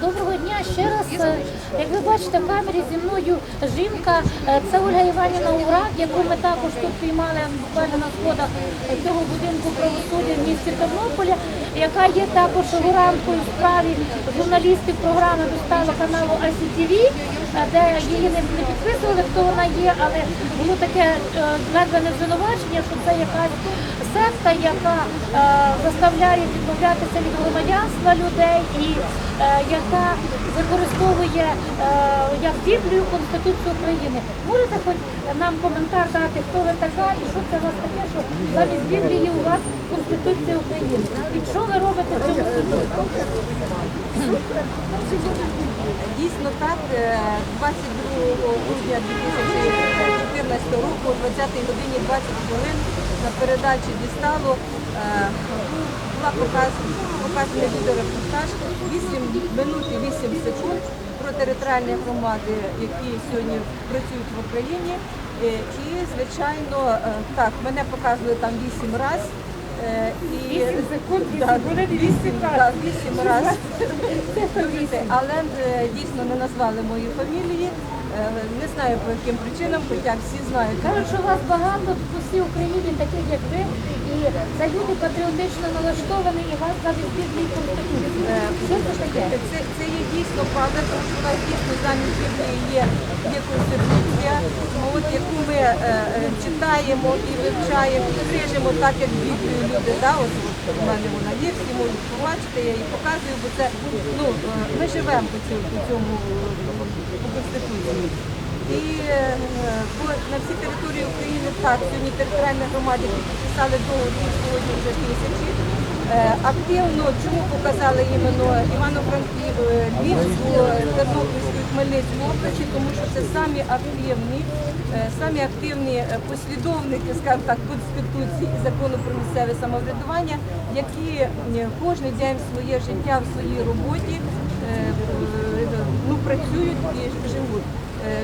Доброго дня ще раз. Е, Як ви бачите, в камері зі мною жінка, е, це Ольга Іванівна Урак, яку ми також тут приймали буквально на сходах цього будинку правосуддя в місті Тернополя, яка є також фігуранткою в справі журналістів програми «Достало» каналу ICTV, де її не підписували, хто вона є, але було таке е, назване звинувачення, що це якась секта, яка е, заставляє відмовлятися від громадянства людей і е, яка використовує е, як Біблію Конституцію України. Можете хоч нам коментар дати, хто ви така і що це у вас таке, що замість Біблії у вас Конституція України? І що ви робите в цьому суді? Дійсно так, е, 22 грудня 2014 року, о 20 годині 20 хвилин на передачі дістало е, була показ- показаний відеорепортаж 8 минут і 8 секунд про територіальні громади, які сьогодні працюють в Україні. Е, І, звичайно, е, так, мене показували там 8 разів. Е, І 8 секунд, так, 8, так, 8 разів. Але е, дійсно не назвали мої фамілії. Е, Не знаю по яким причинам, хоча всі знають. Кажуть, що вас багато по всій Україні, таких як ви, і це люди патріотично налаштовані, і вас Конституції. Е, Що це таке? Це, це є дійсно правда, тому що у нас дійсно замість Біблії є, є конституція, от, яку ми е, е, читаємо і вивчаємо, і крижимо так, як Біблію люди. Да? От, у мене вона є, всі можуть побачити, я її показую, бо це ну, е, ми живемо по цьому, по е, по конституції. І е, на всій території України так, сьогодні територіальні громади підписали договір сьогодні вже тисячі. Е, Активно чому показали іменно Івано-Франків, е, Львівську, Тернопільську Хмельницьку області, тому що це самі активні, самі активні послідовники, скажімо так, Конституції і закону про місцеве самоврядування, які кожен день своє життя в своїй роботі ну, працюють і живуть. Е,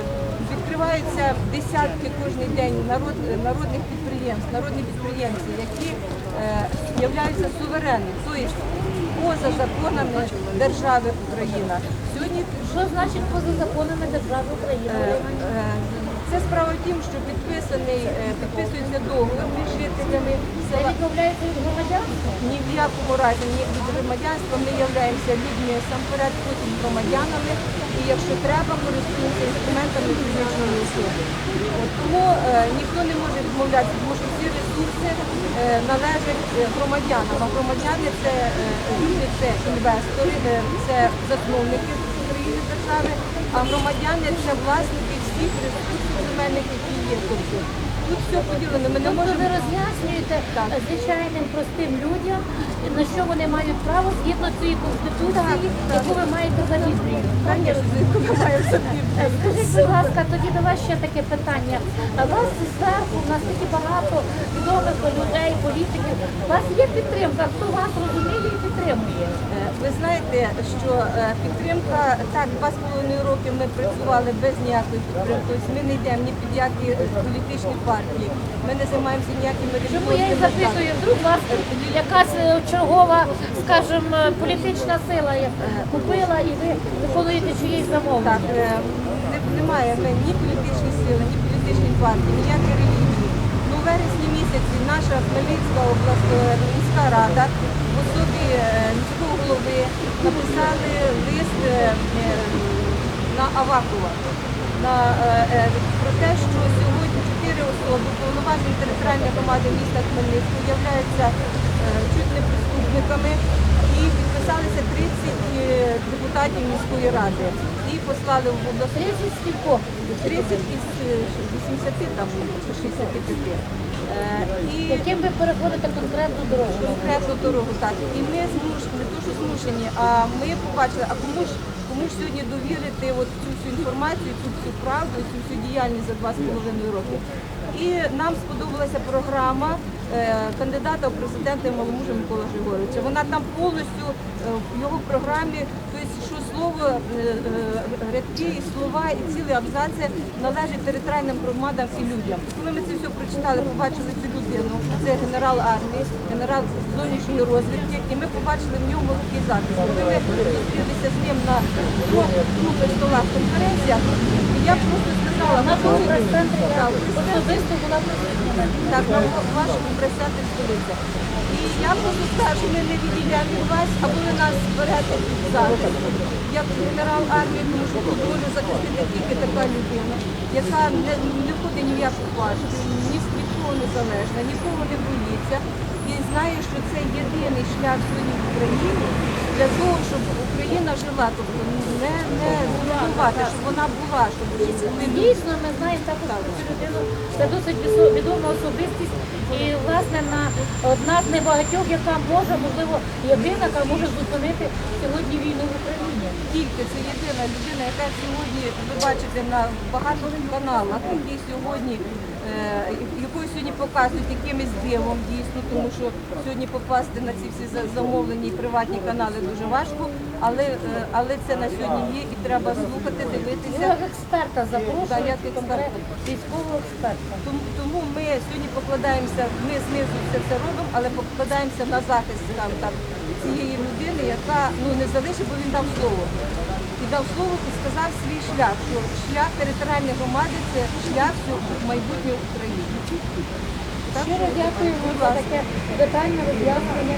Відкриваються десятки кожен день народ, народних підприємств, народні підприємці, які е, являються суверенними, тобто поза законами держави Україна. Сьогодні Що значить поза законами держави е, Це справа в тім, що підписаний, е, підписується договір між жителями села. відмовляється від громадянства? Ні в якому разі ні від громадянства ми являємося людьми самперед, потім громадянами, і якщо треба, користуємося інструментами фізичної особи. Тому е, ніхто не може відмовлятися, тому що всі ресурси е, належать е, громадянам. А громадяни це е, люди, це інвестори, це засновники України держави, а громадяни це власники всіх ресурсів земельних, які є. Тобто тут все поділено. Ми не Тобто можемо ви роз'яснюєте Так. звичайним простим людям, на що вони мають право згідно цієї конституції, яку ви маєте за Біблію. Конечно, яку ми. Е, Скажіть, будь ласка, тоді до вас ще таке питання. А Вас зверху, у нас такі багато відомих людей, політиків. У вас є підтримка, хто вас розуміє підтримує? Е, Ви знаєте, що е, підтримка, так, два з половиною роки ми працювали без ніякої підтримки. Тобто ми не йдемо ні під які політичні партії. Ми не займаємося ніякими Чому я і запитую, вдруг вас якась е, чергова, скажімо, політична сила купила і ви виконуєте чиїсь Так, замовлення? не- немає ми ні політичної сили, ні політичної партії, ніякі релігії. Вересні місяці наша Хмельницька обласна міська рада в особі е, міського голови написали лист е, на Авакова е, про те, що сьогодні чотири особи повноважені територіальної громади міста Хмельницького являються чуть не преступниками і підписалися 30 е, депутатів міської ради і послали в обласну 30 скількох? 30 із е, 80 там чи 65. Е, І Яким ви переходите конкретну дорогу? конкретну дорогу, так. І ми змушені, не то, що змушені, а ми побачили, а кому ж кому ж сьогодні довірити от цю всю інформацію, цю всю правду, цю всю діяльність за два з половиною роки. І нам сподобалася програма е, кандидата у президенти Маломужа Микола Григоровича. Вона там повністю е, в його програмі, тобто, що слово, е, е, рядки слова, і цілі абзаци належать територіальним громадам і людям. Коли ми це все прочитали, побачили цю людину, це генерал армії, генерал зовнішньої розвідки, і ми побачили в ньому такий запис. Коли ми зустрілися з ним двох круглих столах конференціях. Я просто сказала, На тому «Готові?» прес-центрі особисто була вашому прес-центрі столиця. І я просто скажу, ми не відійдемо від вас, або ви нас під захист. Як генерал армії, тому що тут може захистити тільки така людина, яка не, не входить ні в яку партію, ні від кого не залежна, нікого не боїться. І знає, що це єдиний шлях сьогодні в Україні для того, жила, тобто не, не зруйнувати, щоб вона була, щоб всі. Дійсно, ми знаємо також про цю людину. Це досить відома особистість. І власне на одна з небагатьох, яка може, можливо, єдина, яка може зупинити сьогодні війну в Україні. тільки це єдина людина, яка сьогодні ви бачите на багатьох каналах, які сьогодні якою сьогодні показують якимось дивом дійсно, тому що сьогодні попасти на ці всі замовлені приватні канали дуже важко, але, е, але це на сьогодні є і треба слухати, дивитися. як експерта Так, запрошуєте, як експерта. військового експерта. Тому, тому ми сьогодні покладаємося, ми знизу це все робимо, але покладаємося на захист там, так, цієї людини, яка ну, не залишить, бо він дав слово. І дав слово і сказав свій шлях, що шлях територіальної громади це шлях в майбутнє України. Щиро дякую. дякуємо за таке питання роз'яснення